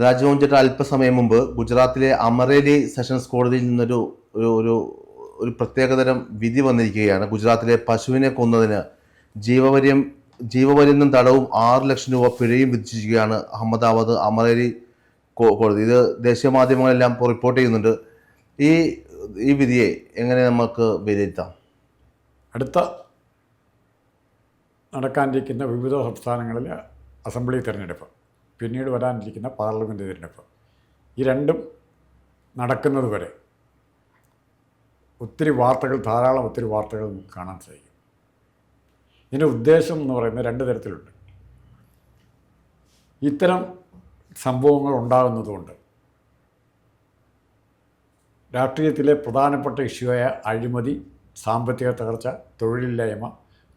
രാജ്മോഹൻ ചേട്ടൻ അല്പസമയം മുമ്പ് ഗുജറാത്തിലെ അമറേലി സെഷൻസ് കോടതിയിൽ നിന്നൊരു ഒരു ഒരു പ്രത്യേകതരം വിധി വന്നിരിക്കുകയാണ്. ഗുജറാത്തിലെ പശുവിനെ കൊന്നതിന് ജീവപര്യം ജീവപര്യന്തം തടവും ആറ് ലക്ഷം രൂപ പിഴയും വിധിച്ചിരിക്കുകയാണ് അഹമ്മദാബാദ് അമറേലി കോടതി. ഇത് ദേശീയ മാധ്യമങ്ങളെല്ലാം റിപ്പോർട്ട് ചെയ്യുന്നുണ്ട്. ഈ ഈ വിധിയെ എങ്ങനെ നമുക്ക് വിലയിരുത്താം? അടുത്ത നടക്കാനിരിക്കുന്ന വിവിധ സംസ്ഥാനങ്ങളിലെ അസംബ്ലി തിരഞ്ഞെടുപ്പ്. പിന്നീട് വരാനിരിക്കുന്ന പാർലമെന്റ് തിരഞ്ഞെടുപ്പ്. ഈ രണ്ടും നടക്കുന്നത് വരെ ഒത്തിരി വാർത്തകൾ ധാരാളം ഒത്തിരി വാർത്തകൾ നമുക്ക് കാണാൻ സാധിക്കും. ഇതിന്റെ ഉദ്ദേശം എന്ന് പറയുന്നത് രണ്ട് തരത്തിലുണ്ട്. ഇത്തരം സംഭവങ്ങൾ ഉണ്ടാകുന്നതുകൊണ്ട് രാഷ്ട്രീയത്തിലെ പ്രധാനപ്പെട്ട ഇഷ്യൂയായ അഴിമതി സാമ്പത്തിക തകർച്ച തൊഴിലില്ലായ്മ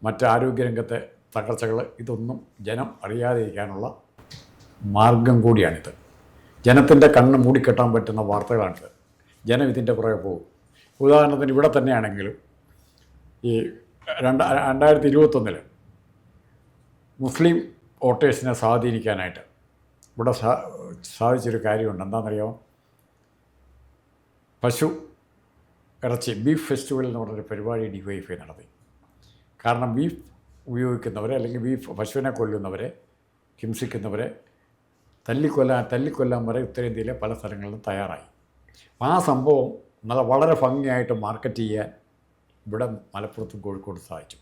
മറ്റ് ആരോഗ്യരംഗത്തെ തകർച്ചകൾ ഇതൊന്നും ജനം അറിയാതിരിക്കാനുള്ള മാർഗം കൂടിയാണിത്. ജനത്തിന്റെ കണ്ണ് മൂടിക്കെട്ടാൻ പറ്റുന്ന വാർത്തകളാണിത്. ജനം ഇതിന്റെ പുറകെ പോകും. ഉദാഹരണത്തിന് ഇവിടെ തന്നെയാണെങ്കിലും ഈ രണ്ട് രണ്ടായിരത്തി ഇരുപത്തൊന്നിൽ മുസ്ലിം വോട്ടേഴ്സിനെ സ്വാധീനിക്കാനായിട്ട് ഇവിടെ സാധിച്ചൊരു കാര്യമുണ്ട്. എന്താണെന്നറിയാമോ പശു ഇറച്ചി ബീഫ് ഫെസ്റ്റിവൽ എന്ന് പറഞ്ഞൊരു പരിപാടി ഡി നടത്തി. കാരണം ബീഫ് ഉപയോഗിക്കുന്നവരെ അല്ലെങ്കിൽ ബീഫ് പശുവിനെ കൊല്ലുന്നവരെ ഹിംസിക്കുന്നവരെ തല്ലിക്കൊല്ലാൻ തല്ലിക്കൊല്ലാൻ വരെ ഉത്തരേന്ത്യയിലെ പല സ്ഥലങ്ങളിലും തയ്യാറായി. ആ സംഭവം നല്ല വളരെ ഭംഗിയായിട്ട് മാർക്കറ്റ് ചെയ്യാൻ ഇവിടെ മലപ്പുറത്തും കോഴിക്കോട് സാധിച്ചു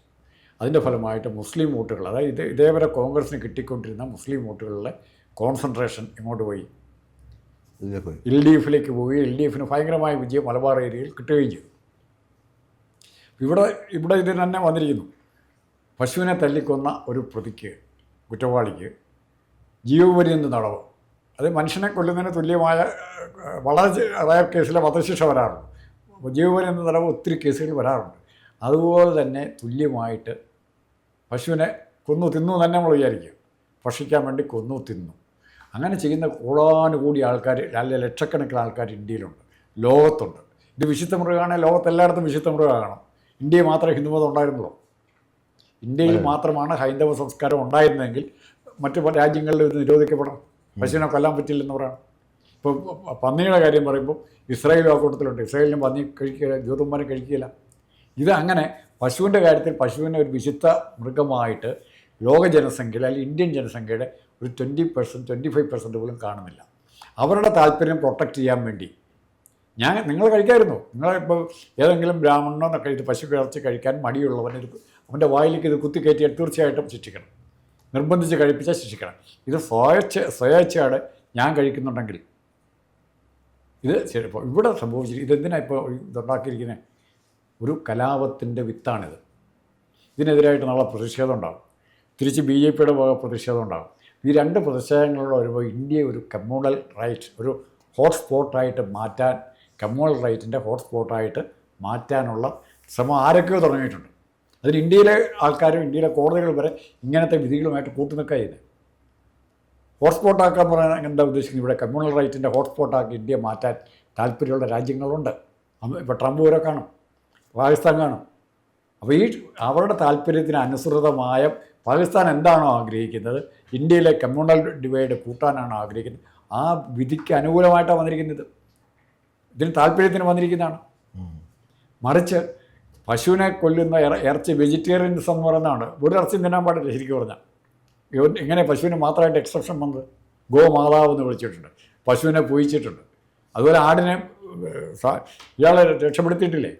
അതിന്റെ ഫലമായിട്ട് മുസ്ലിം വോട്ടുകൾ അതായത് ഇത് ഇതേവരെ കോൺഗ്രസിന് കിട്ടിക്കൊണ്ടിരുന്ന മുസ്ലിം വോട്ടുകളിലെ കോൺസെൻട്രേഷൻ ഇങ്ങോട്ട് പോയി. എൽ ഡി എഫിലേക്ക് പോയി എൽ ഡി എഫിന് ഭയങ്കരമായ വിജയം മലബാർ ഏരിയയിൽ കിട്ടുകയും ചെയ്തു. ഇവിടെ ഇവിടെ ഇത് തന്നെ വന്നിരിക്കുന്നു. പശുവിനെ തല്ലിക്കൊന്ന ഒരു പ്രതിക്ക് കുറ്റവാളിക്ക് ജീവപര്യന്ത തടവ് അത് മനുഷ്യനെ കൊല്ലുന്നതിന് തുല്യമായ വളരെ റയർ കേസിലെ വധശിക്ഷ വരാറുണ്ട്. ജീവപര്യന്ത തടവ് ഒത്തിരി കേസുകൾ വരാറുണ്ട്. അതുപോലെ തന്നെ തുല്യമായിട്ട് പശുവിനെ കൊന്നു തിന്നു തന്നെ നമ്മൾ വിചാരിക്കും ഭക്ഷിക്കാൻ വേണ്ടി കൊന്നു തിന്നു. അങ്ങനെ ചെയ്യുന്ന കോടാനുകൂടി ആൾക്കാർ അല്ലെ ലക്ഷക്കണക്കിന് ആൾക്കാർ ഇന്ത്യയിലുണ്ട്. ലോകത്തുണ്ട്. ഇത് വിശുദ്ധ മൃഗമാണെങ്കിൽ ലോകത്തെല്ലായിടത്തും വിശുദ്ധ മൃഗമാകണം ഇന്ത്യയിൽ മാത്രമേ ഹിന്ദുമതം ഉണ്ടായിരുന്നുള്ളൂ. ഇന്ത്യയിൽ മാത്രമാണ് ഹൈന്ദവ സംസ്കാരം ഉണ്ടായിരുന്നെങ്കിൽ മറ്റു പല രാജ്യങ്ങളിലും ഇത് നിരോധിക്കപ്പെടണം. പശുവിനെ കൊല്ലാൻ പറ്റില്ലെന്ന് പറയണം ഇപ്പോൾ പന്നിയുടെ കാര്യം പറയുമ്പോൾ ഇസ്രായേലും ആ കൂട്ടത്തിലുണ്ട്. ഇസ്രായേലിനും പന്നി കഴിക്കുക ജ്യൂതന്മാരും കഴിക്കില്ല. ഇത് അങ്ങനെ പശുവിന്റെ കാര്യത്തിൽ പശുവിനെ ഒരു വിശുദ്ധ മൃഗമായിട്ട് ലോക ജനസംഖ്യയിൽ അല്ലെങ്കിൽ ഇന്ത്യൻ ജനസംഖ്യയുടെ ഒരു twenty percent twenty five percent പോലും കാണുന്നില്ല. അവരുടെ താല്പര്യം പ്രൊട്ടക്റ്റ് ചെയ്യാൻ വേണ്ടി. ഞാൻ നിങ്ങൾ കഴിക്കായിരുന്നു. നിങ്ങളിപ്പോൾ ഏതെങ്കിലും ബ്രാഹ്മണനോ എന്നൊക്കെ ഇത് പശു ഇറച്ചി കഴിക്കാൻ മടിയുള്ളവൻ അവന്റെ വായിലേക്ക് ഇത് കുത്തിക്കയറ്റിയാൽ തീർച്ചയായിട്ടും ശിക്ഷിക്കണം. നിർബന്ധിച്ച് കഴിപ്പിച്ചാൽ ശിക്ഷിക്കണം. ഇത് സ്വയച്ഛ സ്വയേച്ഛയോടെ ഞാൻ കഴിക്കുന്നുണ്ടെങ്കിൽ. ഇത് ശരി ഇപ്പോൾ ഇവിടെ സംഭവിച്ചിരി ഇതെന്തിനാണ് ഇപ്പോൾ ഇതുണ്ടാക്കിയിരിക്കുന്നത് ഒരു കലാപത്തിന്റെ വിത്താണിത്. ഇതിനെതിരായിട്ട് നാളെ പ്രതിഷേധം ഉണ്ടാകും തിരിച്ച് ബി ജെ പിയുടെ പ്രതിഷേധം ഉണ്ടാകും ഈ രണ്ട് പ്രതിഷേധങ്ങളിലൂടെ വരുമ്പോൾ ഇന്ത്യയെ ഒരു കമ്മ്യൂണൽ റൈറ്റ് ഒരു ഹോട്ട്സ്പോട്ടായിട്ട് മാറ്റാൻ കമ്മ്യൂണൽ റൈറ്റിന്റെ ഹോട്ട്സ്പോട്ടായിട്ട് മാറ്റാനുള്ള ശ്രമം ആരൊക്കെയോ തുടങ്ങിയിട്ടുണ്ട്. അതിന് ഇന്ത്യയിലെ ആൾക്കാരും ഇന്ത്യയിലെ കോടതികൾ വരെ ഇങ്ങനത്തെ വിധികളുമായിട്ട് കൂട്ടുനിൽക്കുക ചെയ്യുന്നത് ഹോട്ട്സ്പോട്ടാക്കാൻ പറയാൻ എന്താ ഉദ്ദേശിക്കുന്നത്? ഇവിടെ കമ്മ്യൂണൽ റൈറ്റിന്റെ ഹോട്ട്സ്പോട്ടാക്കി ഇന്ത്യ മാറ്റാൻ താല്പര്യമുള്ള രാജ്യങ്ങളുണ്ട്. ഇപ്പോൾ ട്രംപ് വരെ കാണും. പാകിസ്ഥാൻ കാണും. അപ്പോൾ ഈ അവരുടെ താല്പര്യത്തിന് അനുസൃതമായ പാകിസ്ഥാൻ എന്താണോ ആഗ്രഹിക്കുന്നത്? ഇന്ത്യയിലെ കമ്മ്യൂണൽ ഡിവൈഡ് കൂട്ടാനാണോ ആഗ്രഹിക്കുന്നത്? ആ വിധിക്ക് അനുകൂലമായിട്ടാണ് വന്നിരിക്കുന്നത്. ഇതിന് താല്പര്യത്തിന് വന്നിരിക്കുന്നതാണ്. മറിച്ച് പശുവിനെ കൊല്ലുന്ന ഇറ- ഇറച്ചി വെജിറ്റേറിയൻസം എന്ന് പറയുന്നതാണ് ഒരു ഇറച്ചി തിന്നാൻ പാടില്ല ശരിക്കും പറഞ്ഞാൽ ഇങ്ങനെ പശുവിന് മാത്രമായിട്ട് എക്സെപ്ഷൻ വന്നത്? ഗോമാതാവ് എന്ന് വിളിച്ചിട്ടുണ്ട്. പശുവിനെ പൂയിച്ചിട്ടുണ്ട് അതുപോലെ ആടിനെ ഇയാളെ രക്ഷപ്പെടുത്തിയിട്ടില്ലേ?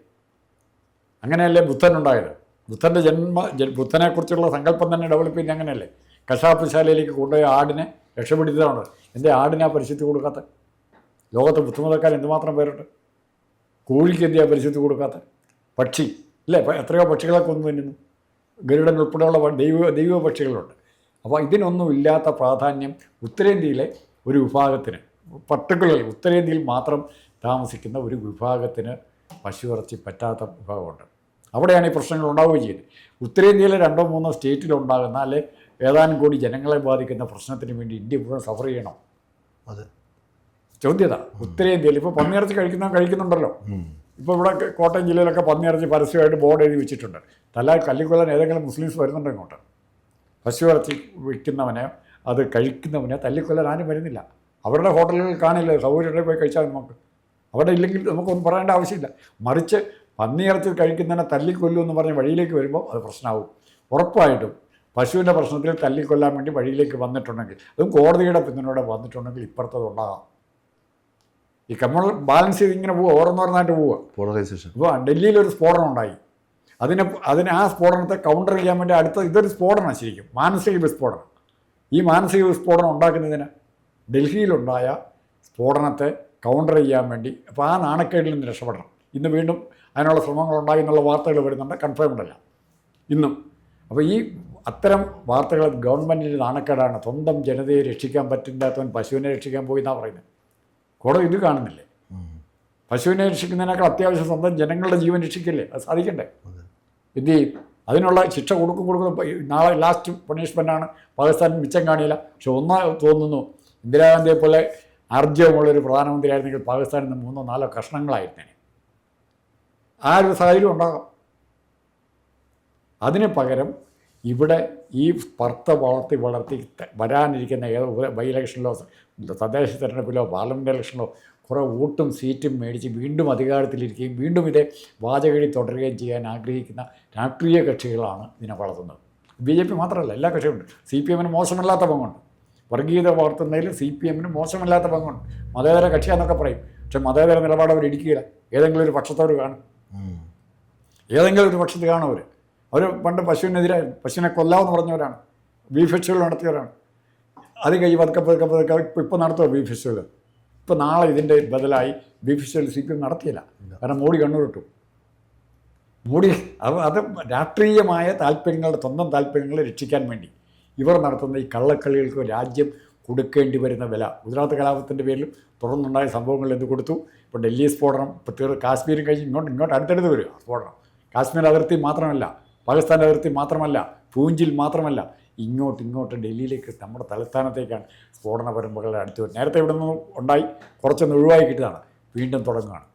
അങ്ങനെയല്ലേ ബുദ്ധൻ ഉണ്ടായത് ബുദ്ധന്റെ ജന്മ ബുദ്ധനെക്കുറിച്ചുള്ള സങ്കല്പം തന്നെ ഡെവലപ്പ് ചെയ്യുന്നത് അങ്ങനെയല്ലേ? കശാപ്പുശാലയിലേക്ക് കൊണ്ടുപോയ ആടിനെ രക്ഷപ്പെടുത്തിയതാണ്. എന്റെ ആടിനെ ആ പരിശുദ്ധി കൊടുക്കാത്ത? ലോകത്ത് ബുദ്ധിമുട്ടക്കാർ എന്തുമാത്രം പേരുണ്ട്? കോഴിക്ക് എന്തിയാ പരിശുദ്ധി കൊടുക്കാത്ത? പക്ഷി. ഇല്ലേ ഇപ്പം എത്രയോ പക്ഷികളെ കൊന്നു തിന്നുന്നു ഗരുഡൻ ഉൾപ്പെടെയുള്ള ദൈവ ദൈവ പക്ഷികളുണ്ട്. അപ്പോൾ ഇതിനൊന്നും ഇല്ലാത്ത പ്രാധാന്യം ഉത്തരേന്ത്യയിലെ ഒരു വിഭാഗത്തിന് പർട്ടിക്കുലർ ഉത്തരേന്ത്യയിൽ മാത്രം താമസിക്കുന്ന ഒരു വിഭാഗത്തിന് പശു ഇറച്ചി പറ്റാത്ത വിഭാഗമുണ്ട്. അവിടെയാണ് ഈ പ്രശ്നങ്ങൾ ഉണ്ടാവുകയും ചെയ്യുന്നത്. ഉത്തരേന്ത്യയിലെ രണ്ടോ മൂന്നോ സ്റ്റേറ്റിലുണ്ടാകുന്ന അല്ലെ ഏതാനും കോടി ജനങ്ങളെ ബാധിക്കുന്ന പ്രശ്നത്തിന് വേണ്ടി ഇന്ത്യ മുഴുവൻ സഫർ ചെയ്യണം. അതെ. ചോദ്യത ഉത്തരേന്ത്യയിൽ ഇപ്പോൾ പന്നിയിറച്ചി കഴിക്കുന്ന കഴിക്കുന്നുണ്ടല്ലോ. ഇപ്പോൾ ഇവിടെ കോട്ടയം ജില്ലയിലൊക്കെ പന്നിയിറച്ചി പരസ്യമായിട്ട് ബോർഡ് എഴുതി വെച്ചിട്ടുണ്ട്. തല കല്ലിക്കൊല്ലാൻ ഏതെങ്കിലും മുസ്ലിംസ് വരുന്നുണ്ടോ ഇങ്ങോട്ട്? പശു ഇറച്ചി വിൽക്കുന്നവനെ അത് കഴിക്കുന്നവനെ തല്ലിക്കൊല്ലാൻ ആരും വരുന്നില്ല. അവരുടെ ഹോട്ടലുകൾ കാണില്ല സൗകര്യത്തിൽ പോയി കഴിച്ചാൽ നമുക്ക്. അവിടെ ഇല്ലെങ്കിൽ നമുക്കൊന്നും പറയേണ്ട ആവശ്യമില്ല. മറിച്ച് പന്നിയിറച്ചി കഴിക്കുന്നതിനെ തല്ലിക്കൊല്ലു എന്ന് പറഞ്ഞ് വഴിയിലേക്ക് വരുമ്പോൾ അത് പ്രശ്നമാവും. ഉറപ്പായിട്ടും പശുവിന്റെ പ്രശ്നത്തിൽ തല്ലിക്കൊല്ലാൻ വേണ്ടി വഴിയിലേക്ക് വന്നിട്ടുണ്ടെങ്കിൽ അതും കോടതിയുടെ പിന്തുണയോടെ വന്നിട്ടുണ്ടെങ്കിൽ ഇപ്പുറത്തത് ഉണ്ടാകാം. ഈ കമ്മൾ ബാലൻസ് ചെയ്ത് ഇങ്ങനെ പോവുക ഓരോന്നോരോന്നായിട്ട് പോവുക പോളറൈസേഷൻ അപ്പോൾ ഡൽഹിയിൽ ഒരു സ്ഫോടനം ഉണ്ടായി. അതിനെ അതിന് ആ സ്ഫോടനത്തെ കൗണ്ടർ ചെയ്യാൻ വേണ്ടി അടുത്ത ഇതൊരു സ്ഫോടനം ശരിക്കും. മാനസിക വിസ്ഫോടനം. ഈ മാനസിക വിസ്ഫോടനം ഉണ്ടാക്കുന്നതിന് ഡൽഹിയിലുണ്ടായ സ്ഫോടനത്തെ കൗണ്ടർ ചെയ്യാൻ വേണ്ടി അപ്പോൾ ആ നാണക്കേടിൽ നിന്ന് രക്ഷപ്പെടണം. ഇന്ന് വീണ്ടും അതിനുള്ള ശ്രമങ്ങൾ ഉണ്ടായി എന്നുള്ള വാർത്തകൾ വരുന്നുണ്ട് കൺഫേംഡ് അല്ല ഇന്നും. അപ്പോൾ ഈ അത്തരം വാർത്തകൾ ഗവൺമെന്റിന്റെ നാണക്കേടാണ്. സ്വന്തം ജനതയെ രക്ഷിക്കാൻ പറ്റില്ലാത്തവൻ പശുവിനെ രക്ഷിക്കാൻ പോയി എന്നാണ് പറയുന്നത്. കോടതി ഇത് കാണുന്നില്ലേ? പശുവിനെ രക്ഷിക്കുന്നതിനേക്കാൾ അത്യാവശ്യം സ്വന്തം ജനങ്ങളുടെ ജീവൻ രക്ഷിക്കില്ലേ? അത് സാധിക്കണ്ടേ? എന്ത് ചെയ്യും അതിനുള്ള ശിക്ഷ കൊടുക്കും കൊടുക്കും നാളെ ലാസ്റ്റ് പണിഷ്മെന്റാണ് പാകിസ്ഥാൻ മിച്ചം കാണിയില്ല. പക്ഷെ ഒന്നാ തോന്നുന്നു ഇന്ദിരാഗാന്ധിയെ പോലെ ആർജവമുള്ളൊരു പ്രധാനമന്ത്രിയായിരുന്നെങ്കിൽ പാകിസ്ഥാനിൽ നിന്ന് മൂന്നോ നാലോ കഷ്ണങ്ങളായിരുന്നേനെ. ആ ഒരു സാഹചര്യം ഉണ്ടാകാം. അതിന് പകരം ഇവിടെ ഈ പർത്ത വളർത്തി വളർത്തി വരാനിരിക്കുന്ന ഏതോ ബൈ ഇലക്ഷനിലോ തദ്ദേശ തെരഞ്ഞെടുപ്പിലോ പാർലമെന്റ് ഇലക്ഷനിലോ കുറേ വോട്ടും സീറ്റും മേടിച്ച് വീണ്ടും അധികാരത്തിലിരിക്കുകയും വീണ്ടും ഇതേ വാചകഴി തുടരുകയും ചെയ്യാൻ ആഗ്രഹിക്കുന്ന രാഷ്ട്രീയ കക്ഷികളാണ് ഇതിനെ വളർത്തുന്നത്. ബി ജെ പി മാത്രമല്ല എല്ലാ കക്ഷികളുണ്ട് സി പി എമ്മിന് മോശമല്ലാത്ത പങ്കുണ്ട്. വർഗീയത വളർത്തുന്നതിൽ സി പി എമ്മിന് മോശമല്ലാത്ത പങ്കുണ്ട്. മതേതര കക്ഷിയാന്നൊക്കെ പറയും. പക്ഷെ മതേതര നിലപാട് അവർ ഇടിക്കുകയില്ല ഏതെങ്കിലും ഒരു പക്ഷത്തോട് കാണും. ഏതെങ്കിലും ഒരു പക്ഷത്ത് കാണും അവർ അവർ പണ്ട് പശുവിനെതിരെ പശുവിനെ കൊല്ലാമെന്ന് പറഞ്ഞവരാണ്. Beef festival നടത്തിയവരാണ്. അത് കഴിഞ്ഞ് പതുക്കെ പതുക്കെ പതുക്കെ ഇപ്പം ഇപ്പം നടത്തുക ബീഫ് ഫെസ്റ്റിവൽ ഇപ്പം നാളെ ഇതിന്റെ ബദലായി beef festival C P M നടത്തിയില്ല. കാരണം മോഡി കണ്ണൂരിട്ടു മോഡി അത് രാഷ്ട്രീയമായ താല്പര്യങ്ങളുടെ സ്വന്തം താല്പര്യങ്ങളെ രക്ഷിക്കാൻ വേണ്ടി ഇവർ നടത്തുന്ന ഈ കള്ളക്കളികൾക്ക് രാജ്യം കൊടുക്കേണ്ടി വരുന്ന വില. ഗുജറാത്ത് കലാപത്തിന്റെ പേരിലും തുടർന്നുണ്ടായ സംഭവങ്ങൾ എന്ത് കൊടുത്തു? ഇപ്പോൾ ഡൽഹി സ്ഫോടനം ഇപ്പോൾ കാശ്മീരും കഴിഞ്ഞ് ഇങ്ങോട്ട് ഇങ്ങോട്ട് അടുത്തടുത്ത് വരും സ്ഫോടനം. കാശ്മീർ അതിർത്തി മാത്രമല്ല പാകിസ്ഥാൻ അതിർത്തി മാത്രമല്ല പൂഞ്ചിൽ മാത്രമല്ല ഇങ്ങോട്ട് ഇങ്ങോട്ട് ഡൽഹിയിലേക്ക് നമ്മുടെ തലസ്ഥാനത്തേക്കാണ് സ്ഫോടന പരമ്പരകളുടെ അടുത്ത് വരുന്നത്. നേരത്തെ ഇവിടെ നിന്ന് ഉണ്ടായി കുറച്ചൊന്ന് ഒഴിവായി കിട്ടിയതാണ്. വീണ്ടും തുടങ്ങുകയാണ്.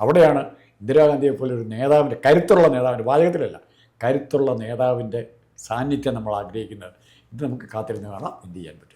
അവിടെയാണ് ഇന്ദിരാഗാന്ധിയെ പോലെ ഒരു നേതാവിന്റെ കരുത്തുള്ള നേതാവിന്റെ വാചകത്തിലല്ല കരുത്തുള്ള നേതാവിന്റെ സാന്നിധ്യം നമ്മൾ ആഗ്രഹിക്കുന്നത്. ഇത് നമുക്ക് കാത്തിരുന്ന് കാണാം. എന്ത് ചെയ്യാൻ പറ്റും.